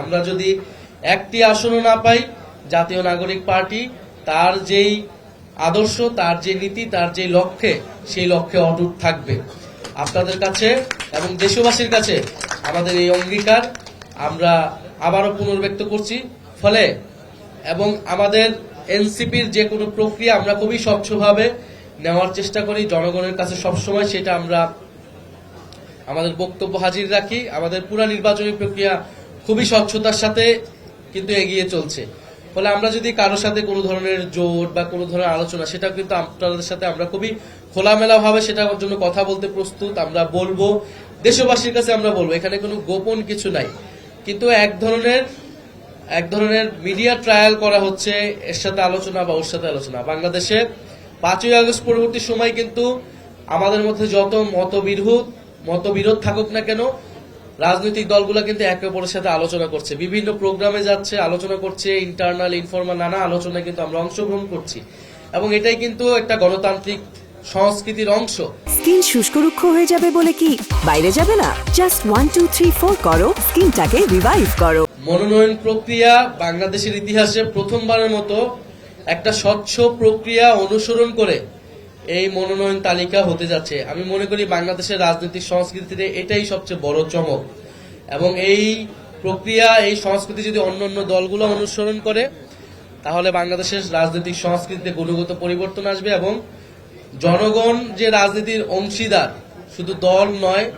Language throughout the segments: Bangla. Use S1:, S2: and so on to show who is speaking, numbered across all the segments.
S1: আমরা যদি একটি আসনও না পাই, জাতীয় নাগরিক পার্টি তার যেই আদর্শ, তার যে নীতি, তার যে লক্ষ্যে, সেই লক্ষ্যে অটুট থাকবে। আপনাদের কাছে এবং দেশবাসীর কাছে আমাদের এই অঙ্গীকার আমরা আবারও পুনর্ব্যক্ত করছি। ফলে এবং আমাদের এনসিপির যে কোনো প্রক্রিয়া আমরা খুবই স্বচ্ছভাবে নেওয়ার চেষ্টা করি। জনগণের কাছে সবসময় সেটা আমরা আমাদের বক্তব্য হাজির রাখি। আমাদের পুরা নির্বাচনী প্রক্রিয়া খুবই স্বচ্ছতার সাথে কিন্তু এগিয়ে চলছে। ফলে আমরা যদি কারোর সাথে কোনো ধরনের জোট বা কোনো ধরনের আলোচনা, সেটা কিন্তু আপনাদের সাথে আমরা খুবই খোলামেলা ভাবে সেটার জন্য কথা বলতে প্রস্তুত, আমরা বলব। দেশবাসীর কাছে আমরা বলব, এখানে কোনো গোপন কিছু নাই। কিন্তু এক ধরনের এক ধরনের মিডিয়া ট্রায়াল করা হচ্ছে এর সাথে আলোচনা বা ওর সাথে আলোচনা। বাংলাদেশে পাঁচই আগস্ট পরবর্তী সময় কিন্তু আমাদের মধ্যে যত মতবিরোধ মতবিরোধ থাকুক না কেন রাজনৈতিক দলগুলো কিন্তু একে অপরের সাথে আলোচনা করছে। বিভিন্ন প্রোগ্রামে যাচ্ছে আলোচনা করছে ইন্টারনাল ইনফরমাল নানা আলোচনায় কিন্তু আমরা অংশগ্রহণ করছি। এবং এটাই কিন্তু একটা গণতান্ত্রিক সংস্কৃতির অংশ।
S2: স্কিন শুষ্ক রুক্ষ হয়ে যাবে বলে কি? বাইরে যাবে না? Just one two three four করো। স্কিনটাকে রিভাইভ করো।
S1: মনোনয়ন প্রক্রিয়া বাংলাদেশের ইতিহাসে প্রথমবারের মতো একটা স্বচ্ছ প্রক্রিয়া অনুসরণ করে এই মনোনয়ন তালিকা হতে যাচ্ছে। আমি মনে করি বাংলাদেশের রাজনৈতিক সংস্কৃতিতে এটাই সবচেয়ে বড় চমক। এবং এই প্রক্রিয়া, এই সংস্কৃতি যদি অন্য অন্য দলগুলো অনুসরণ করে, তাহলে বাংলাদেশের রাজনৈতিক সংস্কৃতিতে গুণগত পরিবর্তন আসবে এবং জনগণ যে রাজনীতির অংশীদার, শুধু দল নয়,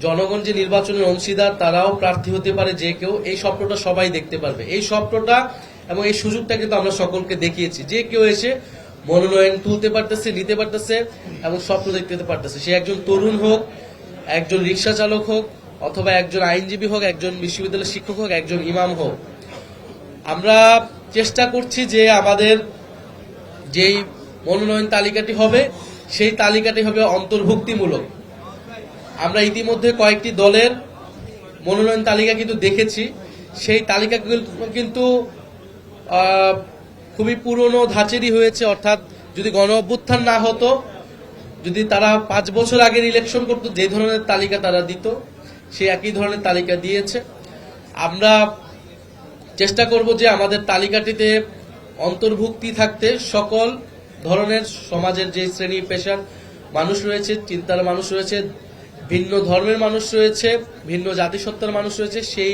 S1: জনগণ যে নির্বাচনের অংশীদার, তারাও প্রার্থী হতে পারে যে কেউ। এই স্বপ্নটা সবাই দেখতে পারবে। এই স্বপ্নটা এবং এই সুযোগটা কিন্তু আমরা সকলকে দেখিয়েছি। যে কেউ এসে মনোনয়ন তুলতে পারতেছে, নিতে পারতেছে এবং স্বপ্ন দেখতে পারতেছে। সে একজন তরুণ হোক, একজন রিক্সা চালক হোক, অথবা একজন আইনজীবী হোক, একজন বিশ্ববিদ্যালয়ের শিক্ষক হোক, একজন ইমাম হোক। আমরা চেষ্টা করছি যে আমাদের যেই মনোনয়ন তালিকাটি হবে, সেই তালিকাটি হবে অন্তর্ভুক্তিমূলক। আমরা ইতিমধ্যে কয়েকটি দলের মনোনয়ন তালিকা কিন্তু দেখেছি। সেই তালিকাগুলো কিন্তু খুবই পুরনো ধাঁচেরই হয়েছে, অর্থাৎ যদি গণ অভ্যুত্থান না হতো, যদি তারা পাঁচ বছর আগের ইলেকশন করতো, যে ধরনের তালিকা তারা দিত, সেই একই ধরনের তালিকা দিয়েছে। আমরা চেষ্টা করব যে আমাদের তালিকাটিতে অন্তর্ভুক্তি থাকতে সকল ধরনের সমাজের যে শ্রেণি পেশার মানুষ রয়েছে, চিন্তার মানুষ রয়েছে, ভিন্ন ধর্মের মানুষ রয়েছে, ভিন্ন জাতিসত্তার মানুষ রয়েছে, সেই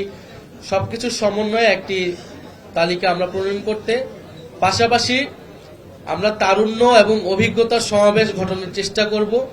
S1: সবকিছুর সমন্বয়ে একটি তালিকা আমরা প্রণয়ন করতে পাশাপাশি আমরা তারুণ্য এবং অভিজ্ঞতার সমাবেশ ঘটানোর চেষ্টা করব।